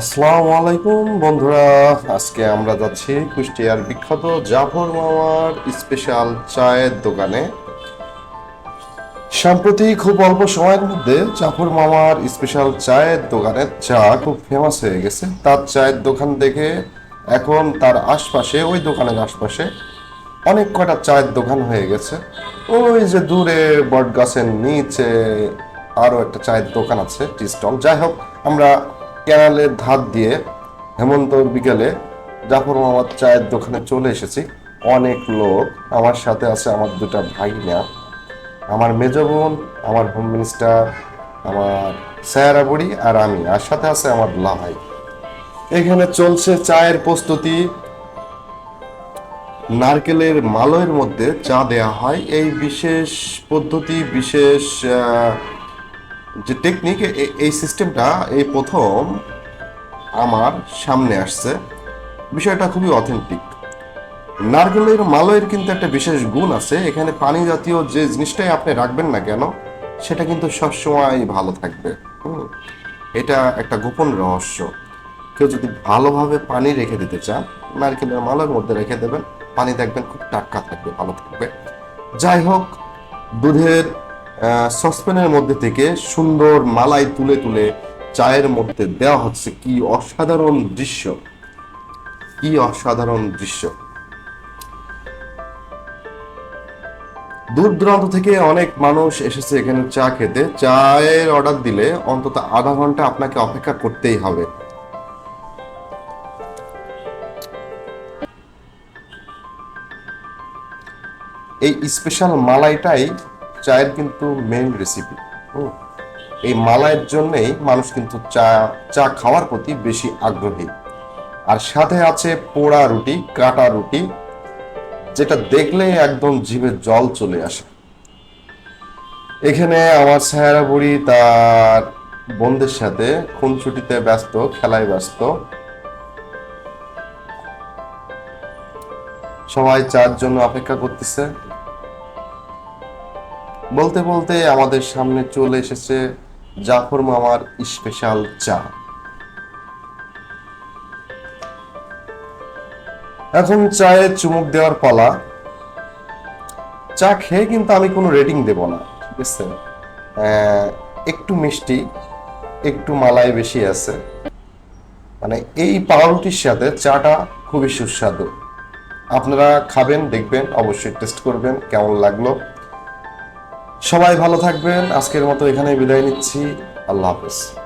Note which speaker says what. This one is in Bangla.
Speaker 1: আসসালামু আলাইকুম, বন্ধুরা। আজকে আমরা যাচ্ছি কুষ্টিয়ার বিখ্যাত জাফর মামার স্পেশাল চায়ের দোকানে। সম্প্রতি খুব অল্প সময়ের মধ্যে জাফর মামার স্পেশাল চায়ের দোকানের চা খুব ফেমাস হয়ে গেছে। তার চায়ের দোকান দেখে এখন তার আশপাশে, ওই দোকানের আশপাশে অনেক কয়টা চায়ের দোকান হয়ে গেছে। ওই যে দূরে বট গাছের নিচে আরও একটা চায়ের দোকান আছে, টি স্টল। যাই হোক, আমরা ক্যানালের ধার দিয়ে হেমন্ত বিকেলে জাফর মামার চায়ের দোকানে চলে এসেছি। অনেক লোক আমার সাথে আছে, আমার দুটা ভাগিনা আমার মেজ বোন, আমার হোম মিনিস্টার আমার সায়ারা বুড়ি আর আমি, আর সাথে আছে আমার লাভাই এখানে চলছে চায়ের প্রস্তুতি। নারকেলের মালয়ের মধ্যে চা দেয়া হয়। এই বিশেষ পদ্ধতি, বিশেষ যে টেকনিক এই সিস্টেমটা এই প্রথম আমার সামনে আসছে, বিষয়টা খুবই অথেন্টিক নারকেলের মালয়ের কিন্তু একটা বিশেষ গুণ আছে, এখানে পানি জাতীয় যে জিনিসটাই আপনি রাখবেন না কেন, সেটা কিন্তু সবসময় ভালো থাকবে। এটা একটা গোপন রহস্য। কেউ যদি ভালোভাবে পানি রেখে দিতে চান, নারকেলের মালের মধ্যে রেখে দেবেন, পানি দেখবেন খুব টাটকা থাকবে, ভালো থাকবে। যাই হোক, দুধের সসপ্যানের মধ্যে থেকে সুন্দর মালাই তুলে তুলে চায়ের মধ্যে দেওয়া হচ্ছে। কি অসাধারণ দৃশ্য। কি অসাধারণ দৃশ্য। দূর দূরান্ত থেকে অনেক মানুষ এসেছে এখানে চা খেতে। চায়ের অর্ডার দিলে অন্তত আধা ঘণ্টা আপনাকে অপেক্ষা করতেই হবে। এই স্পেশাল মালাইটাই চায়ের কিন্তু মেইন রেসিপি এই মালাইয়ের জন্যেই মানুষ কিন্তু চা চা খাওয়ার প্রতি বেশি আগ্রহী। আর সাথে আছে পোড়া রুটি, কাটা রুটি, যেটা দেখলে একদম জিভে জল চলে আসে। এখানে আমার সাহারা বুড়ি তার বন্ধুদের সাথে খুনছুটিতে ব্যস্ত, খেলায় ব্যস্ত। সবাই চার জন্য অপেক্ষা করতেছে। বলতে বলতে আমাদের সামনে চলে এসেছে জাফর মামার স্পেশাল চা। এখন চায়ে চুমুক দেওয়ার পালা। চা খেয়ে কিন্তু আমি কোনো রেটিং দেব না ঠিক আছে একটু মিষ্টি, একটু মালাই বেশি আছে। মানে এই পাউরুটির সাথে চাটা খুবই সুস্বাদু। আপনারা খাবেন, দেখবেন, অবশ্যই টেস্ট করবেন, কেমন লাগল? সবাই ভালো থাকবেন। আজকের মতো এখানে বিদায় নিচ্ছি। আল্লাহ হাফেজ।